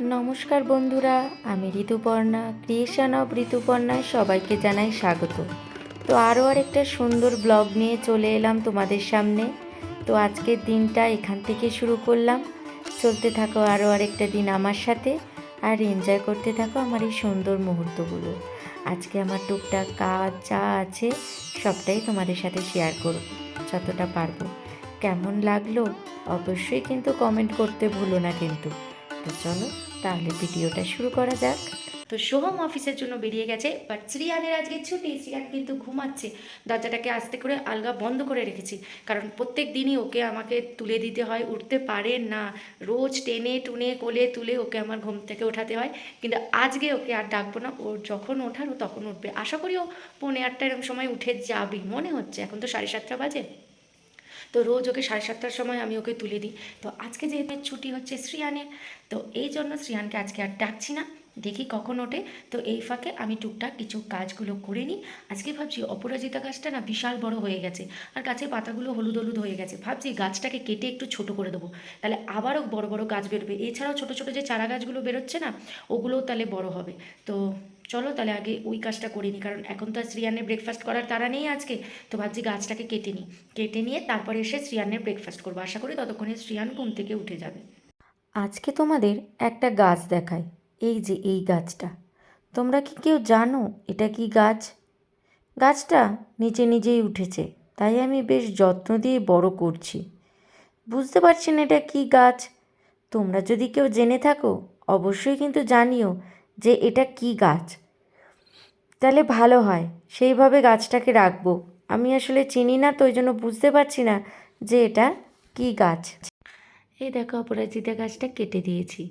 নমস্কার বন্ধুরা, আমি ঋতুপর্ণা, ক্রিয়েশন অব ঋতুপর্ণায় সবাইকে জানাই স্বাগত। তো আরও আরেকটা সুন্দর ব্লগ নিয়ে চলে এলাম তোমাদের সামনে। তো আজকের দিনটা এখান থেকে শুরু করলাম। চলতে থাকো আরও আরেকটা দিন আমার সাথে আর এনজয় করতে থাকো আমার এই সুন্দর মুহূর্তগুলো। আজকে আমার টুকটাক কাজ যা আছে সবটাই তোমাদের সাথে শেয়ার করব, যতটা পারব। কেমন লাগল? অবশ্যই কিন্তু কমেন্ট করতে ভুলো না কিন্তু। তো চলো, তাহলে ভিডিওটা শুরু করা যাক। তো সোহম অফিসের জন্য বেরিয়ে গেছে বাট শ্রিয়ানের আজকে ছুটি, শ্রিয়ান কিন্তু ঘুমাচ্ছে। দরজাটাকে আস্তে করে আলগা বন্ধ করে রেখেছি, কারণ প্রত্যেক দিনই ওকে আমাকে তুলে দিতে হয়, উঠতে পারে না। রোজ টেনে টুনে কোলে তুলে ওকে আমার ঘুম থেকে ওঠাতে হয়, কিন্তু আজকে ওকে আর ডাকবো না। ও যখন ওঠার ও তখন উঠবে। আশা করি ও পৌনে আটটা এরকম সময় উঠে যাবি মনে হচ্ছে। এখন তো সাড়ে সাতটা বাজে। তো রোজ ওকে সাড়ে সাতটার সময় আমি ওকে তুলে দিই। তো আজকে যেহেতু ছুটি হচ্ছে শ্রিয়ানের, তো এই জন্য শ্রিয়ানকে আজকে আর ডাকছি না। দেখি কখন ওঠে। তো এই ফাঁকে আমি টুকটাক কিছু কাজগুলো করে নিই। আজকে ভাবছি অপরাজিতা গাছটা না বিশাল বড় হয়ে গেছে। আর গাছের পাতাগুলো হলুদ হলুদ হয়ে গেছে। ভাবছি গাছটাকে কেটে একটু ছোট করে দেবো। তাহলে আবারও বড় বড় গাছ বেরোবে। এছাড়াও ছোট ছোট যে চারা গাছগুলো বেরোচ্ছে না, ওগুলোও তাহলে বড় হবে। তো চলো তাহলে আগে ওই কাজটা করে নিই, কারণ এখন তো আর শ্রিয়ানের ব্রেকফাস্ট করার তারা নেই আজকে। তো ভাবছি গাছটাকে কেটে নিই। কেটে নিয়ে তারপরে এসে শ্রিয়ানের ব্রেকফাস্ট করব। আশা করি ততক্ষণে শ্রিয়ান ঘুম থেকে উঠে যাবে। আজকে তোমাদের একটা গাছ দেখায় এই যে এই গাছটা। তোমরা কি কেউ জানো এটা কি গাছ? গাছটা নিচে নিজেই উঠেছে, তাই আমি বেশ যত্ন দিয়ে বড় করছি। বুঝতে পারছি না এটা কি গাছ? তোমরা যদি কেউ জেনে থাকো, অবশ্যই কিন্তু জানিও যে এটা কি গাছ? তাহলে ভালো হয়, সেইভাবে গাছটাকে রাখব। আমি আসলে চিনি না, তো ওই জন্য বুঝতে পারছি না যে এটা কি গাছ। এই দেখো অপরাজিতা গাছটা কেটে দিয়েছি।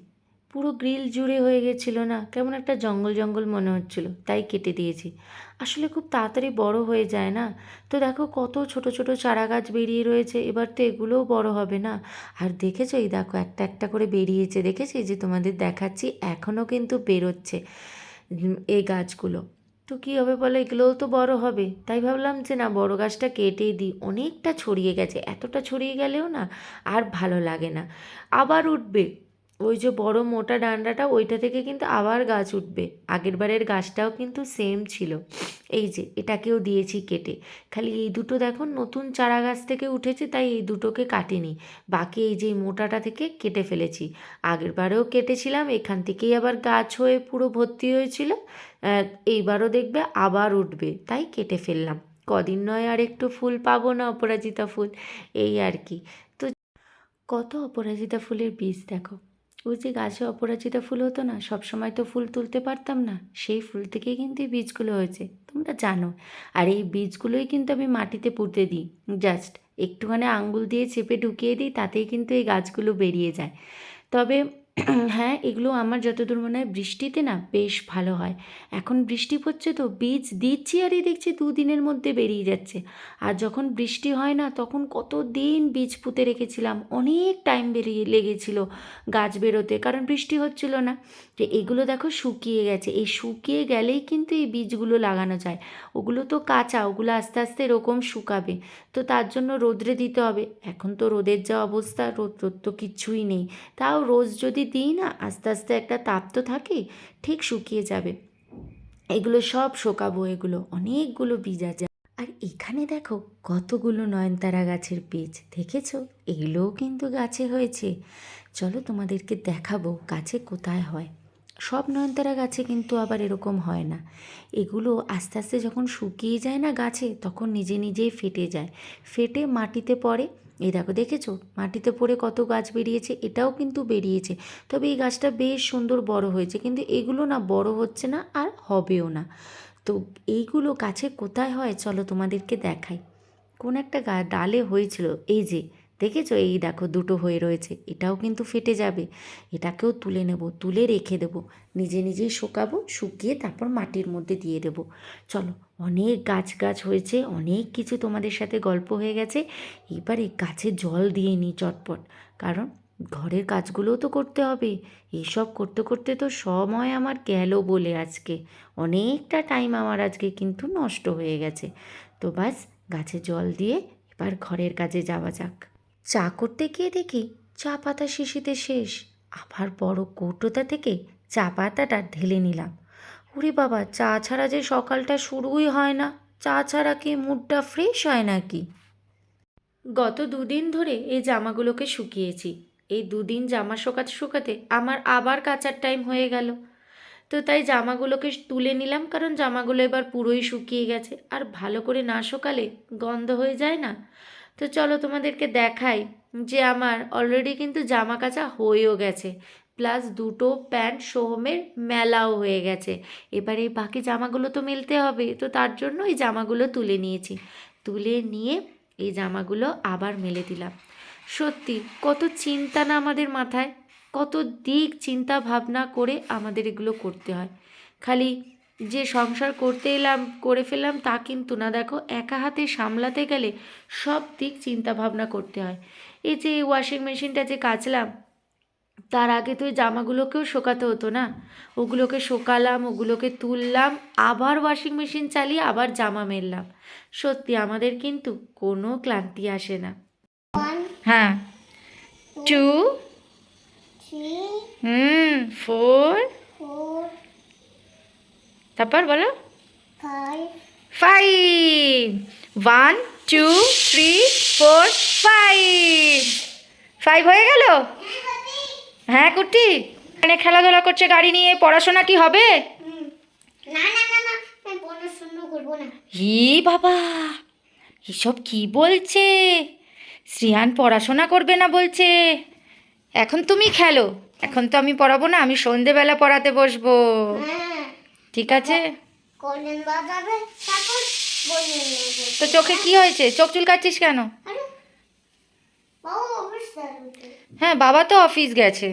পুরো গ্রিল জুড়ে হয়ে গেছিল না। কেমন একটা জঙ্গল জঙ্গল মনে হচ্ছিল। তাই কেটে দিয়েছি। আসলে খুব তাড়াতাড়ি বড় হয়ে যায় না? তো দেখো কত ছোট ছোট চারা গাছ বেরিয়ে রয়েছে। এবার তো এগুলোও বড় হবে না। আর দেখেছ এই দেখো একটা একটা করে বেরিয়েছে। দেখেছি যে তোমাদের দেখাচ্ছি এখনও কিন্তু বেরোচ্ছে এই গাছগুলো। তো কী হবে বলো? এগুলোও তো বড় হবে। তাই ভাবলাম যে না, বড় গাছটা কেটেই দিই। অনেকটা ছড়িয়ে গেছে। এতটা ছড়িয়ে গেলেও না আর ভালো লাগে না। আবার উঠবে। ওই যে বড় মোটা ডান্ডাটা, ওইটা থেকে কিন্তু আবার গাছ উঠবে। আগের বারের গাছটাও কিন্তু সেম ছিল। এই যে, এটাকেও দিয়েছি কেটে। খালি এই দুটো দেখো, নতুন চারা গাছ থেকে উঠেছে, তাই এই দুটোকে কাটিনি। বাকি এই যে মোটাটা থেকে কেটে ফেলেছি। আগের বারেও কেটেছিলাম, এখান থেকেই আবার গাছ হয়ে পুরো ভর্তি হয়েছিল। এইবারও দেখবে আবার উঠবে, তাই কেটে ফেললাম। কদিন নয় আর একটু ফুল পাবো না অপরাজিতা ফুল, এই আর কি। তো কত অপরাজিতা ফুলের বীজ দেখো। ওই যে গাছে অপরাজিতা ফুল হতো না সব সময় তো ফুল তুলতে পারতাম না। সেই ফুল থেকে কিন্তু এই বীজগুলো হয়েছে, তোমরা জানো। আর এই বীজগুলোই কিন্তু আমি মাটিতে পুঁতে দিই জাস্ট একটুখানি আঙ্গুল দিয়ে চেপে ঢুকিয়ে দিই, তাতেই কিন্তু এই গাছগুলো বেরিয়ে যায়। তবে হ্যাঁ এগুলো আমার যতদূর মনে হয় বৃষ্টিতে না বেশ ভালো হয়। এখন বৃষ্টি পড়ছে তো বীজ দিচ্ছি আর এই দেখছি দুদিনের মধ্যে বেরিয়ে যাচ্ছে। আর যখন বৃষ্টি হয় না তখন কত দিন বীজ পুঁতে রেখেছিলাম, অনেক টাইম বেরিয়ে লেগেছিল গাছ বেরোতে, কারণ বৃষ্টি হচ্ছিল না। যে এগুলো দেখো শুকিয়ে গেছে, এই শুকিয়ে গেলেই কিন্তু এই বীজগুলো লাগানো যায়। ওগুলো তো কাঁচা, ওগুলো আস্তে আস্তে এরকম শুকাবে। তো তার জন্য রোদ্রে দিতে হবে। এখন তো রোদের যা অবস্থা, রোদ রোদ তো কিচ্ছুই নেই। তাও রোজ যদি দিই না আস্তে আস্তে একটা তাপ তো থাকে ঠিক শুকিয়ে যাবে। এগুলো সব শোকাবো, এগুলো অনেকগুলো বীজ আছে। আর এখানে দেখো কতগুলো নয়নতারা গাছের বীজ, দেখেছ? এগুলোও কিন্তু গাছে হয়েছে। চলো তোমাদেরকে দেখাবো গাছে কোথায় হয়। সব নয়নতারা গাছে কিন্তু আবার এরকম হয় না। এগুলো আস্তে আস্তে যখন শুকিয়ে যায় না গাছে, তখন নিজে নিজেই ফেটে যায়। ফেটে মাটিতে পড়ে এই দেখো দেখেছ? মাটিতে পড়ে কত গাছ বেরিয়েছে, এটাও কিন্তু বেরিয়েছে। তবে এই গাছটা বেশ সুন্দর বড় হয়েছে, কিন্তু এগুলো না বড় হচ্ছে না আর হবেও না। তো এইগুলো গাছে কোথায় হয়? চলো তোমাদেরকে দেখাই। কোন একটা গা, ডালে হয়েছিল, এই যে দেখেছ? এই দেখো, দুটো হয়ে রয়েছে। এটাও কিন্তু ফেটে যাবে। এটাকেও তুলে নেব, তুলে রেখে দেবো। নিজে নিজেই শুকাবো, শুকিয়ে তারপর মাটির মধ্যে দিয়ে দেবো। চলো, অনেক গাছ গাছ হয়েছে, অনেক কিছু তোমাদের সাথে গল্প হয়ে গেছে। এবার গাছে জল দিয়ে নিই চটপট। কারণ ঘরের কাজগুলোও তো করতে হবে। এইসব করতে করতে তো সময় আমার গেল বলে আজকে। অনেকটা টাইম আমার আজকে কিন্তু নষ্ট হয়ে গেছে। তো বাস গাছে জল দিয়ে এবার ঘরের কাজে যাওয়া যাক। চা করতে গিয়ে দেখি চা পাতা শিশিতে শেষ। আবার বড় কৌটোটা থেকে চা পাতাটা ঢেলে নিলাম। ওরে বাবা, চা ছাড়া যে সকালটা শুরুই হয় না। চা ছাড়া কি মুডটা ফ্রেশ হয় নাকি? গত দুদিন ধরে এই জামাগুলোকে শুকিয়েছি। এই দুদিন জামা শোকাতে শুকাতে আমার আবার কাচার টাইম হয়ে গেল। তো তাই জামাগুলোকে তুলে নিলাম কারণ জামাগুলো এবার পুরোই শুকিয়ে গেছে। আর ভালো করে না শুকালে গন্ধ হয়ে যায় না? তো চলো তোমাদেরকে দেখাই যে আমার অলরেডি কিন্তু জামা কাচা হয়েও গেছে। প্লাস দুটো প্যান্ট সোহমের মেলাও হয়ে গেছে। এবার এই বাকি জামাগুলো তো মেলতে হবে, তো তার জন্য এই জামাগুলো তুলে নিয়েছি। তুলে নিয়ে এই জামাগুলো আবার মেলে দিলাম। সত্যি কত চিন্তা না আমাদের মাথায়, কত দিক চিন্তা ভাবনা করে আমাদের এগুলো করতে হয়। খালি যে সংসার করতে এলাম করে ফেললাম তা কিন্তু না। দেখো একা হাতে সামলাতে গেলে সব দিক চিন্তা ভাবনা করতে হয়। এই যে ওয়াশিং মেশিনটা যে কাচলাম তার আগে তো ওই জামাগুলোকেও শোকাতে হতো না? ওগুলোকে শোকালাম ওগুলোকে তুললাম আবার ওয়াশিং মেশিন চালিয়ে আবার জামা মেললাম। সত্যি আমাদের কিন্তু কোনো ক্লান্তি আসে না। হ্যাঁ। টু হুম ফোর তারপর বলো। Five one two three four five five হয়ে গেল? হ্যাঁ কুটি এখানে খেলাধুলা করছে গাড়ি নিয়ে পড়াশোনা কি হবে? হি বাবা এসব কি বলছে? শ্রিয়ান পড়াশোনা করবে না বলছে। এখন তুমি খেলো। এখন তো আমি পড়াবো না আমি সন্ধেবেলা পড়াতে বসবো। হ্যাঁ। ঠিক আছে? নেব। তো চোখে কি হয়েছে? চোখ চুলকাচ্ছিস কেন? হ্যাঁ বাবা তো অফিস গেছে।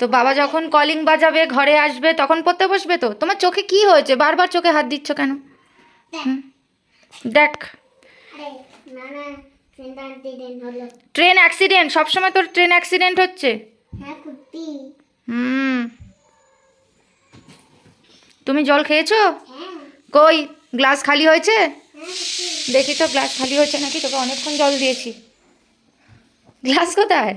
তো বাবা যখন কলিং বাজাবে ঘরে আসবে তখন পড়তে বসবে তো? তোমার চোখে কি হয়েছে? বারবার চোখে হাত দিচ্ছ কেন? দেখ। ট্রেন অ্যাক্সিডেন্ট সবসময় তোর ট্রেন অ্যাক্সিডেন্ট হচ্ছে? হ্যাঁ হুম। তুমি জল খেয়েছো? কই, গ্লাস খালি হয়েছে? হ্যাঁ দেখি তো, গ্লাস খালি হয়েছে নাকি? তোকে অনেকক্ষণ জল দিয়েছি। গ্লাস কোথায়?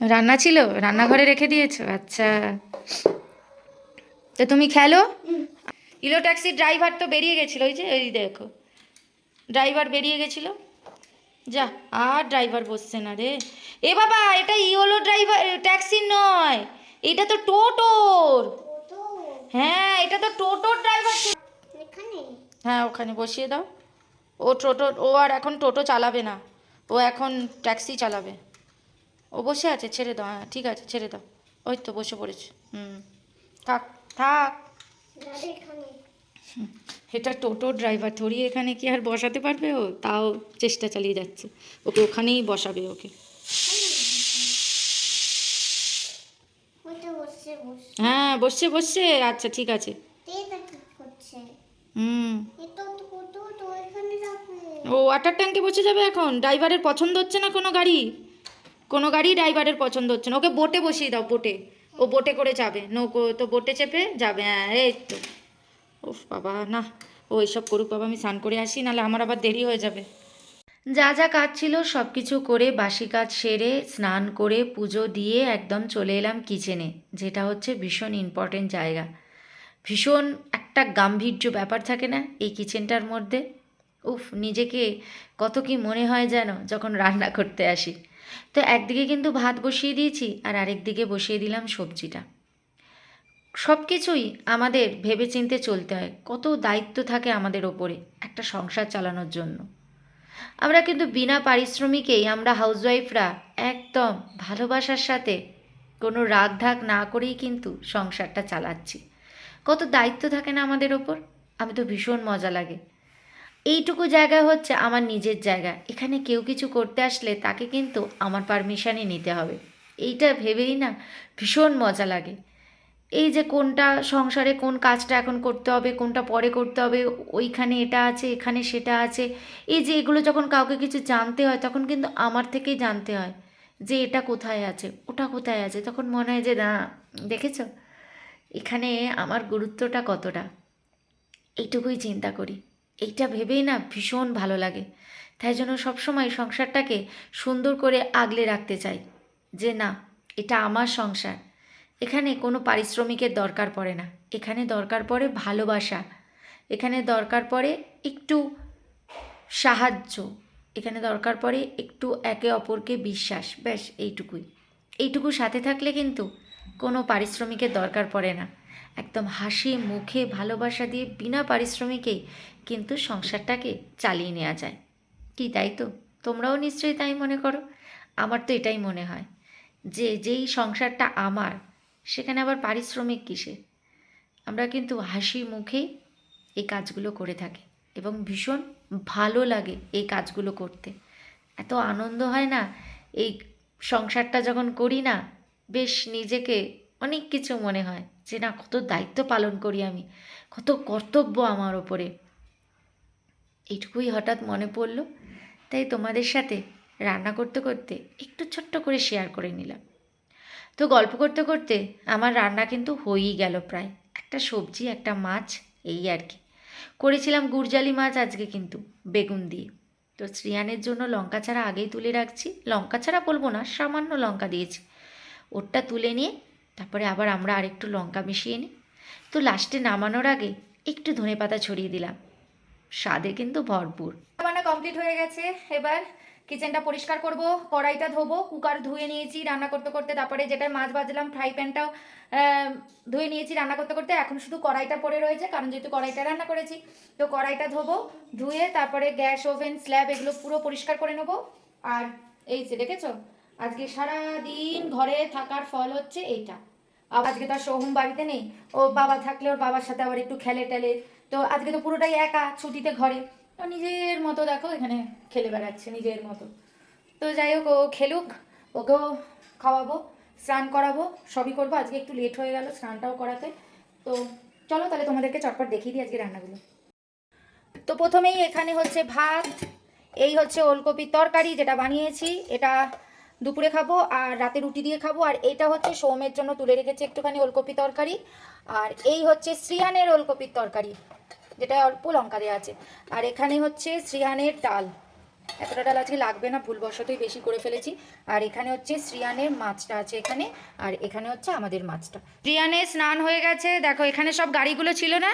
রান্না ছিল? রান্নাঘরে রেখে দিয়েছ? আচ্ছা। তো তুমি খেলো? ইলো ট্যাক্সির ড্রাইভার তো বেরিয়ে গেছিল ওই যে ওই দেখো। ড্রাইভার বেরিয়ে গেছিল। যা, আর ড্রাইভার বসছে না রে। এ বাবা, এটা ইওলো ড্রাইভার ট্যাক্সির নয়। এটা তো টোটোর। হ্যাঁ এটা তো টোটোর ড্রাইভার হ্যাঁ ওখানে বসিয়ে দাও। ও টোটো ও আর এখন টোটো চালাবে না। ও এখন ট্যাক্সি চালাবে। ও বসে আছে ছেড়ে দাও। হ্যাঁ ঠিক আছে ছেড়ে দাও। ওই তো বসে পড়েছে। হুম থাক থাক। এটা টোটো ড্রাইভার থরি এখানে কি আর বসাতে পারবে ও? তাও চেষ্টা চালিয়ে যাচ্ছে। ওকে ওখানেই বসাবে ওকে ওইটা বসছে বসছে হ্যাঁ বসছে বসছে আচ্ছা ঠিক আছে। হুম। ও ওয়াটার ট্যাঙ্কে বসে যাবে এখন? ড্রাইভারের পছন্দ হচ্ছে না কোনো গাড়ি? কোনো গাড়ি ড্রাইভারের পছন্দ হচ্ছে না। ওকে বোটে বসিয়ে দাও বোটে ও বোটে করে যাবে। নৌকো তো বোটে চেপে যাবে। হ্যাঁ এই তো। ওফ বাবা না। ও এসব করুক বাবা আমি স্নান করে আসি নাহলে আমার আবার দেরি হয়ে যাবে। যা যা কাজ ছিল সব কিছু করে বাসি কাজ সেরে, স্নান করে, পুজো দিয়ে একদম চলে এলাম কিচেনে, যেটা হচ্ছে ভীষণ ইম্পর্টেন্ট জায়গা। ভীষণ একটা গাম্ভীর্য ব্যাপার থাকে না এই কিচেনটার মধ্যে? উফ, নিজেকে কত কি মনে হয় যেন যখন রান্না করতে আসি। তো একদিকে কিন্তু ভাত বসিয়ে দিয়েছি আর আরেকদিকে বসিয়ে দিলাম সবজিটা। সব কিছুই আমাদের ভেবেচিন্তে চলতে হয়, কত দায়িত্ব থাকে আমাদের ওপরে একটা সংসার চালানোর জন্য। আমরা কিন্তু বিনা পারিশ্রমিকেই আমরা হাউসওয়াইফরা একদম ভালোবাসার সাথে কোনো রাগ ধাক না করেই কিন্তু সংসারটা চালাচ্ছি। কত দায়িত্ব থাকে না আমাদের ওপর? আমি তো ভীষণ মজা লাগে। এইটুকু জায়গা হচ্ছে আমার নিজের জায়গা। এখানে কেউ কিছু করতে আসলে তাকে কিন্তু আমার পারমিশানই নিতে হবে। এইটা ভেবেই না ভীষণ মজা লাগে। এই যে কোনটা সংসারে কোন কাজটা এখন করতে হবে, কোনটা পরে করতে হবে, ওইখানে এটা আছে, এখানে সেটা আছে, এই যে এগুলো যখন কাউকে কিছু জানতে হয় তখন কিন্তু আমার থেকেই জানতে হয় যে এটা কোথায় আছে, ওটা কোথায় আছে, তখন মনে হয় যে না, দেখেছ? এখানে আমার গুরুত্বটা কতটা? এইটুকুই চিন্তা করি। এইটা ভেবেই না ভীষণ ভালো লাগে। তাই জন্য সবসময় সংসারটাকে সুন্দর করে আগলে রাখতে চাই যে না, এটা আমার সংসার। এখানে কোনো পারিশ্রমিকের দরকার পড়ে না। এখানে দরকার পড়ে ভালোবাসা। এখানে দরকার পড়ে একটু সাহায্য। এখানে দরকার পড়ে একটু একে অপরকে বিশ্বাস। ব্যাস, এইটুকুই। এইটুকু সাথে থাকলে কিন্তু কোনো পারিশ্রমিকের দরকার পড়ে না। একদম হাসি, মুখে ভালোবাসা দিয়ে বিনা পারিশ্রমিকেই কিন্তু সংসারটাকে চালিয়ে নেওয়া যায়। কি তাই তো? তোমরাও নিশ্চয়ই তাই মনে করো। আমার তো এটাই মনে হয়। যে যেই সংসারটা আমার সেখানে আবার পারিশ্রমিক কিসের? আমরা কিন্তু হাসি মুখে এই কাজগুলো করে থাকি এবং ভীষণ ভালো লাগে এই কাজগুলো করতে। এত আনন্দ হয় না? এই সংসারটা যখন করি না, বেশ নিজেকে অনেক কিছু মনে হয় যে, না, কত দায়িত্ব পালন করি আমি, কত কর্তব্য আমার ওপরে। এইটুকুই হঠাৎ মনে পড়ল। তাই তোমাদের সাথে রান্না করতে করতে একটু ছোট্ট করে শেয়ার করে নিলাম। তো গল্প করতে করতে আমার রান্না কিন্তু হয়েই গেল প্রায়। একটা সবজি, একটা মাছ, এই আর কি। করেছিলাম গুড়জালি মাছ আজকে কিন্তু, বেগুন দিয়ে। তো শ্রিয়ানের জন্য লঙ্কা ছাড়া আগেই তুলে রাখছি। লঙ্কা ছাড়া বলব না, সামান্য লঙ্কা দিয়েছি। ওরটা তুলে নিয়ে, তারপরে আবার আমরা আরেকটু লঙ্কা মিশিয়ে নিই। তো লাস্টে নামানোর আগে একটু ধনে পাতা ছড়িয়ে দিলাম। স্বাদে কিন্তু ভরপুর। রান্না কমপ্লিট হয়ে গেছে। এবার কিচেনটা পরিষ্কার করব, কড়াইটা ধোবো, কুকার ধুয়ে নিয়েছি, রান্না করতে করতে তারপরে যেটা মাছ ভাজলাম ফ্রাই প্যানটাও ধুয়ে নিয়েছি রান্না করতে করতে। এখন শুধু কড়াইটা পড়ে রয়েছে, কারণ যেহেতু কড়াইটা রান্না করেছি, তো কড়াইটা ধোবো, ধুয়ে তারপরে গ্যাস, ওভেন, স্ল্যাব এগুলো পুরো পরিষ্কার করে নেব। আর এই যে দেখেছ, আজকে সারা দিন ঘরে থাকার ফল হচ্ছে এইটা। আজকে তো আর সোহম বাড়িতে নেই, ও বাবা থাকলে ওর বাবার সাথে আবার একটু খেলে টেলে। তো আজকে তো পুরোটাই একা, ছুটিতে ঘরে। তো নিজের মতো, দেখো এখানে খেলে বেড়াচ্ছে নিজের মতো। তো যাই হোক, ও খেলুক, ওকেও খাওয়াবো, স্নান করাবো, সবই করব। আজকে একটু লেট হয়ে গেল স্নানটাও করাতে। তো চলো তাহলে তোমাদেরকে চটপট দেখিয়ে দিই আজকে রান্নাগুলো। তো প্রথমেই এখানে হচ্ছে ভাত, এই হচ্ছে ওলকপির তরকারি যেটা বানিয়েছি, এটা দুপুরে খাব আর রাতে রুটি দিয়ে খাব। আর এটা হচ্ছে সোমের জন্য তুলে রেখেছি একটুখানি ওলকপি তরকারি। আর এই হচ্ছে শ্রিয়ানের ওলকপির তরকারি। যেটা অল্প লঙ্কা দেওয়া আছে। আর এখানে হচ্ছে শ্রিয়ানের ডাল। এতটা ডাল আজকে লাগবে না, ভুলবশতই বেশি করে ফেলেছি। আর এখানে হচ্ছে শ্রিয়ানের মাছটা আছে এখানে, আর এখানে হচ্ছে আমাদের মাছটা। শ্রিয়ানের স্নান হয়ে গেছে, দেখো এখানে সব গাড়িগুলো ছিল না?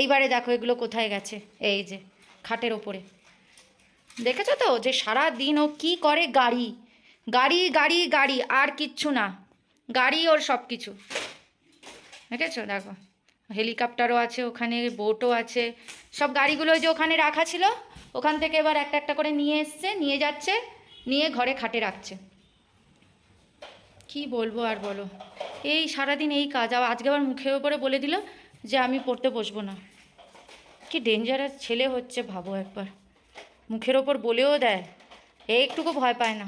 এইবারে দেখো এগুলো কোথায় গেছে? এই যে, খাটের ওপরে। দেখেছ তো যে সারা দিন ও কি করে গাড়ি? গাড়ি গাড়ি গাড়ি, আর কিচ্ছু না। গাড়ি ওর সব কিছু দেখেছ? দেখো। হেলিকপ্টারও আছে, ওখানে বোটও আছে। সব গাড়িগুলো যে ওখানে রাখা ছিল, ওখান থেকে এবার একটা একটা করে নিয়ে এসছে, নিয়ে যাচ্ছে, নিয়ে ঘরে খাটে রাখছে। কি বলব আর বলো? এই সারাদিন এই কাজ আজকে আবার মুখের ওপরে বলে দিল যে আমি পড়তে বসবো না। কি ডেঞ্জারাস ছেলে হচ্ছে ভাবো একবার। মুখের ওপর বলেও দেয় একটুকু ভয় পায় না।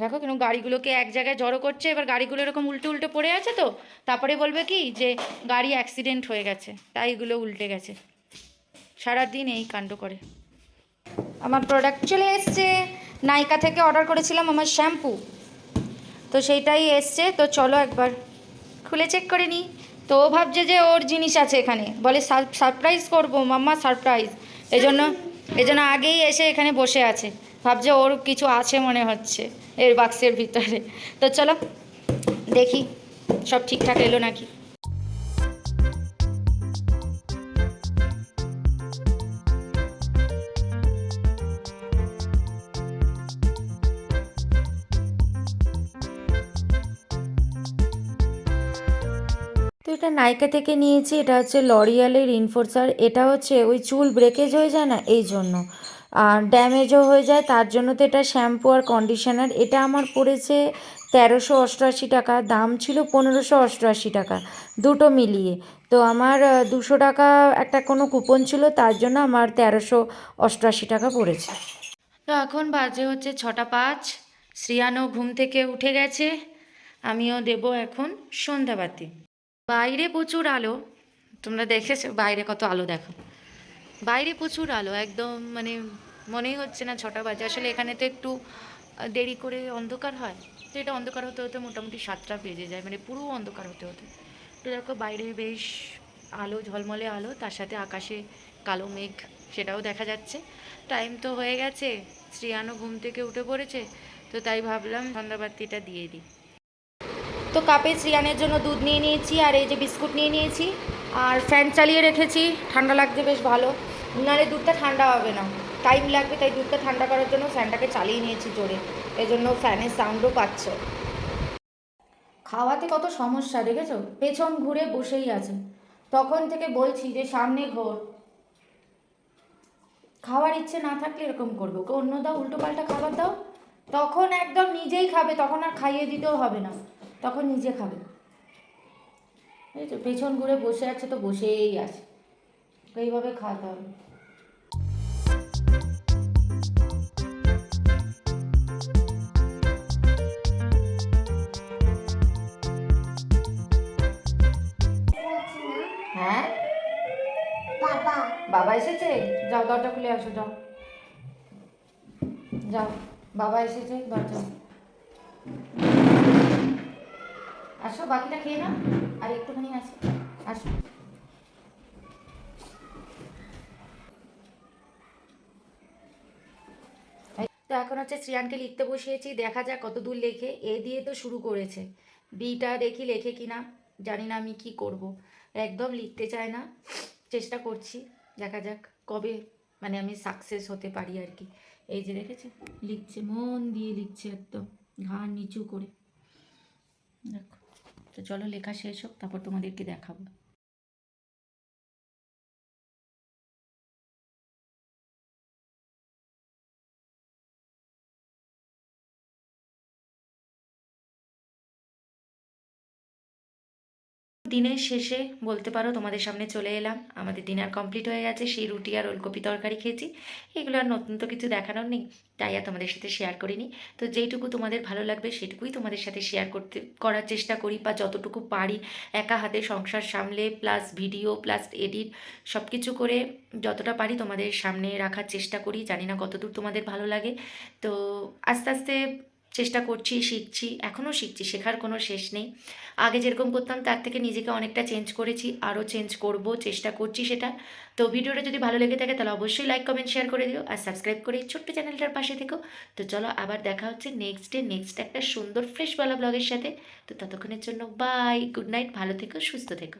দেখো কেন গাড়িগুলোকে এক জায়গায় জড়ো করছে, এবার গাড়িগুলো এরকম উল্টে উল্টে পড়ে আছে তো, তারপরে বলবে কি যে গাড়ি অ্যাক্সিডেন্ট হয়ে গেছে, তাই এগুলো উল্টে গেছে। সারাদিন এই কাণ্ড করে। আমার প্রোডাক্ট চলে এসছে, নাইকা থেকে অর্ডার করেছিলাম আমার শ্যাম্পু তো সেইটাই এসছে, তো চলো একবার খুলে চেক করে নিই। তো ও ভাবছে যে ওর জিনিস আছে এখানে, বলে সারপ্রাইজ করব, মাম্মা সারপ্রাইজ এজন্য এজন্য আগেই এসে এখানে বসে আছে। ভাবছে ওর কিছু আছে মনে হচ্ছে এর বাক্সের ভিতরে। তো চলো, দেখি সব ঠিকঠাক এলো নাকি। এটা নাইকা থেকে নিয়েছি, এটা হচ্ছে লরিয়ালের ইনফোর্সার এটা হচ্ছে ওই চুল ব্রেকেজ হয়ে যায় না, এই জন্য। ড্যামেজও হয়ে যায়, তার জন্য তো এটা শ্যাম্পু আর কন্ডিশনার। এটা আমার পড়েছে তেরোশো অষ্টআশি টাকা, দাম ছিল পনেরোশো অষ্টআশি টাকা, দুটো মিলিয়ে। তো আমার দুশো টাকা একটা কোনো কুপন ছিল, তার জন্য আমার তেরোশো অষ্টআশি টাকা পড়েছে। তো এখন বাজে হচ্ছে ছটা পাঁচ, শ্রিয়ানও ঘুম থেকে উঠে গেছে, আমিও দেব এখন সন্ধ্যাবাতি। বাইরে প্রচুর আলো, তোমরা দেখেছ? বাইরে কত আলো দেখো। বাইরে প্রচুর আলো, একদম মানে মনেই হচ্ছে না ছটা বাজে। আসলে এখানে তো একটু দেরি করে অন্ধকার হয়। তো এটা অন্ধকার হতে হতে মোটামুটি সাতটা বেজে যায় মানে পুরো অন্ধকার হতে হতে। তো দেখো বাইরে বেশ আলো, ঝলমলে আলো, তার সাথে আকাশে কালো মেঘ, সেটাও দেখা যাচ্ছে। টাইম তো হয়ে গেছে, শ্রিয়ানও ঘুম থেকে উঠে পড়েছে, তো তাই ভাবলাম সন্ধ্যাবাতিটা দিয়ে দিই। তো কাপে শ্রিয়ানের জন্য দুধ নিয়ে নিয়েছি, আর এই যে বিস্কুট নিয়ে নিয়েছি, আর ফ্যান চালিয়ে রেখেছি, ঠান্ডা লাগছে বেশ ভালো। নাহলে দুধটা ঠান্ডা হবে না। টাইম লাগবে তাই দুধটা ঠান্ডা করার জন্য ফ্যানটাকে চালিয়ে নিয়েছি জোরে। এই জন্য ফ্যানের সাউন্ডও পাচ্ছ। খাওয়াতে কত সমস্যা, দেখেছ? পেছন ঘুরে বসেই আছে। তখন থেকে বলছি যে, সামনে ঘোর। খাওয়ার ইচ্ছে না থাকলে এরকম করবে। ওকে অন্য দাও উল্টো পাল্টা খাবার দাও। তখন একদম নিজেই খাবে, তখন আর খাইয়ে দিতেও হবে না। তখন নিজে খাবে। পেছন ঘুরে বসে আছে তো বসেই আছে। এইভাবে খাওয়াতে হবে। হ্যাঁ? বাবা। বাবা এসেছে? যাও দরজা খুলে আসো যাও। যাও বাবা এসেছে দরজা। আসো বাকিটা খেয়ে না আর একটুখানি আসো আসো। তো এখন হচ্ছে শ্রিয়ানকে লিখতে বসিয়েছি, দেখা যাক কত দূর লেখে। এ দিয়ে তো শুরু করেছে। বিটা দেখি লেখে কিনা, জানি না আমি কি করব। একদম লিখতে চায় না। চেষ্টা করছি, দেখা যাক কবে মানে আমি সাকসেস হতে পারি আর কি। এই যে দেখেছে, লিখছে, মন দিয়ে লিখছে একদম, ঘাড় নিচু করে। দেখো, তো চলো লেখা শেষ হোক, তারপর তোমাদেরকে দেখাবো। দিনের শেষে বলতে পারো তোমাদের সামনে চলে এলাম। আমাদের ডিনার কমপ্লিট হয়ে গেছে, সেই রুটি আর ওলকপি তরকারি খেয়েছি। এগুলো আর নতুন তো কিছু দেখানোর নেই, তাই আর তোমাদের সাথে শেয়ার করিনি। তো যেইটুকু তোমাদের ভালো লাগবে সেটুকুই তোমাদের সাথে শেয়ার করতে, করার চেষ্টা করি বা যতটুকু পারি। একা হাতে সংসার সামলে প্লাস ভিডিও প্লাস এডিট সব কিছু করে যতটা পারি তোমাদের সামনে রাখার চেষ্টা করি। জানি না কতদূর তোমাদের ভালো লাগে। তো আস্তে আস্তে চেষ্টা করছি, শিখছি, এখনও শিখছি, শেখার কোনো শেষ নেই। আগে যেরকম করতাম তার থেকে নিজেকে অনেকটা চেঞ্জ করেছি, আরও চেঞ্জ করব, চেষ্টা করছি সেটা। তো ভিডিওটা যদি ভালো লেগে থাকে তাহলে অবশ্যই লাইক কমেন্ট শেয়ার করে দিও আর সাবস্ক্রাইব করে ছোট্ট চ্যানেলটার পাশে থেকো। তো চলো আবার দেখা হচ্ছে নেক্সট ডে নেক্সট একটা সুন্দর ফ্রেশ ফ্রেশওয়ালা ব্লগের সাথে। তো ততক্ষণের জন্য বাই গুড নাইট ভালো থেকো, সুস্থ থেকো।